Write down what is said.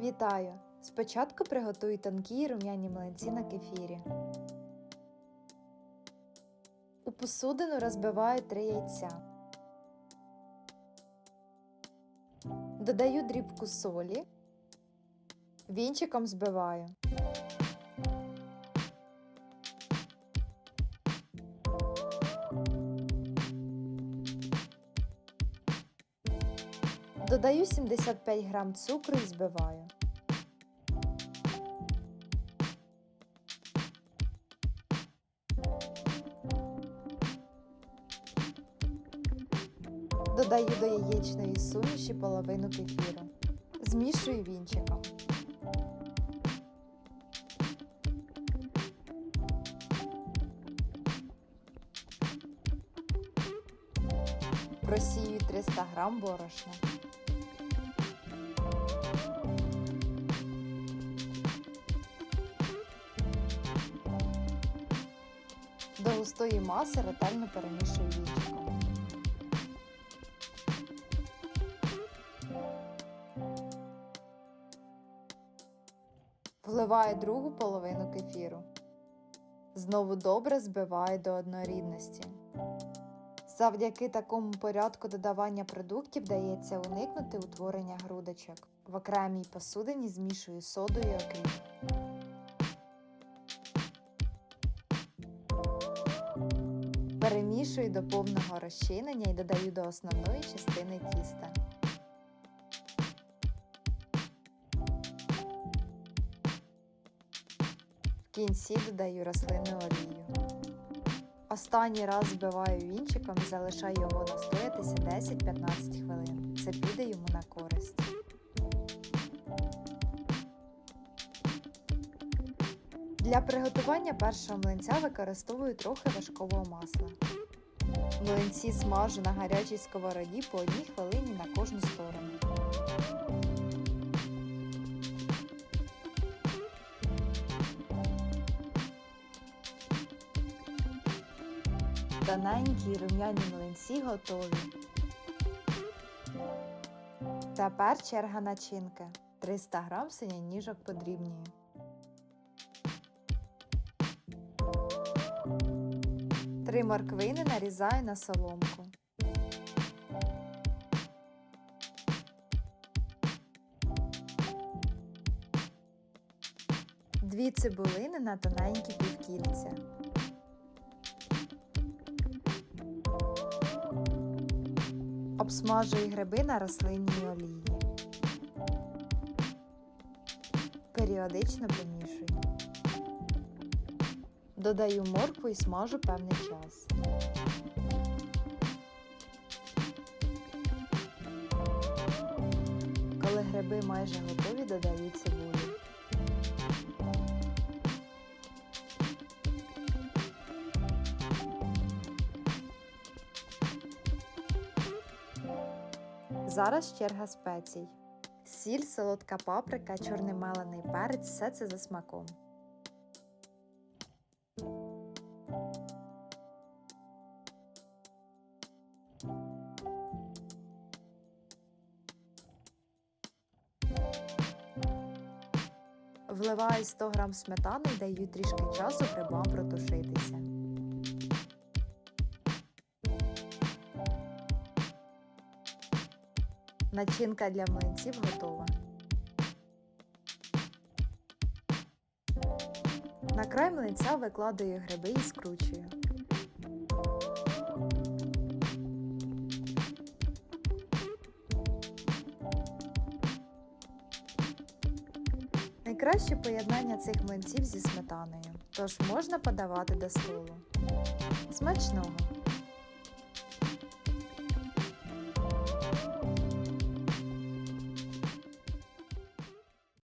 Вітаю! Спочатку приготуй тонкі рум'яні млинці на кефірі. У посудину розбиваю 3 яйця. Додаю дрібку солі. Вінчиком збиваю. Додаю 75 грам цукру і збиваю. Додаю до яєчної суміші половину кефіру. Змішую вінчиком. Просію 300 грам борошна. До густої маси ретельно перемішую вінчиком. Вливаю другу половину кефіру. Знову добре збиваю до однорідності. Завдяки такому порядку додавання продуктів вдається уникнути утворення грудочок. В окремій посудині змішую соду і окріп. Перемішую до повного розчинення і додаю до основної частини тіста. В кінці додаю рослинну олію. Останній раз збиваю вінчиком і залишаю його настоятися 10-15 хвилин. Це піде йому на користь. Для приготування першого млинця використовую трохи важкового масла. Млинці смажу на гарячій сковороді по одній хвилині на кожну сторону. Тоненькі рум'яні млинці готові. Тепер черга начинки. 300 грам синініжок подрібнюю. Три морквини нарізаю на соломку. Дві цибулини на тоненькі півкільця. Обсмажую гриби на рослинній олії. Періодично помішую. Додаю моркву і смажу певний час. Коли гриби майже готові, додаю цибулю. Зараз черга спецій. Сіль, солодка паприка, чорний мелений перець все це за смаком. Вливаю 100 г сметани і даю трішки часу грибам протушитися. Начинка для млинців готова. На край млинця викладаю гриби і скручую. Найкраще поєднання цих млинців зі сметаною, тож можна подавати до столу. Смачного!